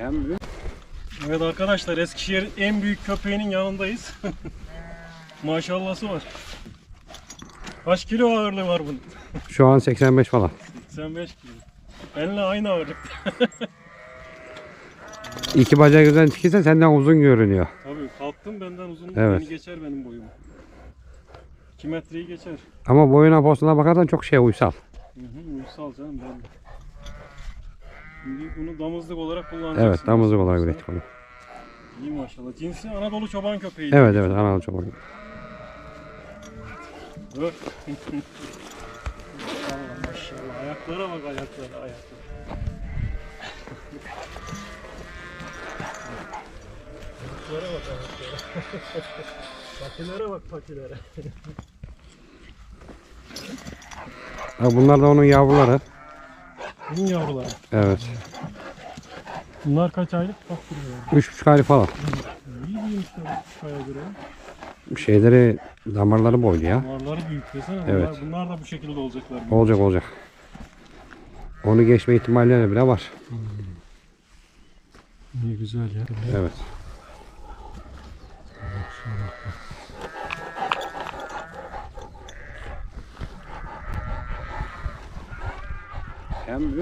Hem. Evet arkadaşlar Eskişehir'in en büyük köpeğinin yanındayız. Maşallahı var. Kaç kilo ağırlığı var bunun? Şu an 85 falan. 85 kilo. Benimle aynı ağırlıkta. İki bacağı güzel dikilse senden uzun görünüyor. Tabii kalktım benden uzun. Evet. Beni geçer benim boyumu. 2 metreyi geçer. Ama boyuna posuna bakarsan çok şey uysal. Hı hı, uysal canım ben. Şimdi bunu damızlık olarak kullanacaksın. Evet damızlık olarak ürettik onu. İyi maşallah. Cinsi Anadolu çoban köpeği. Evet evet Anadolu çobanı. Dur. maşallah maşallah. Ayaklara bak ayaklara ayaklara. Ayaklara bak ayaklara. patilere bak patilere. Ha, bunlar da onun yavruları. Bunun yavruları. Evet. Bunlar kaç aylık? Bak duruyor. 3,5 ay falan. İyi bu kaya göre. Şeyleri damarları boylu ya. Damarları büyük desene. Evet. Bunlar, bunlar da bu şekilde olacaklar. Olacak olacak. Onu geçme ihtimalleri bile var. İyi güzel ya. Evet. Hem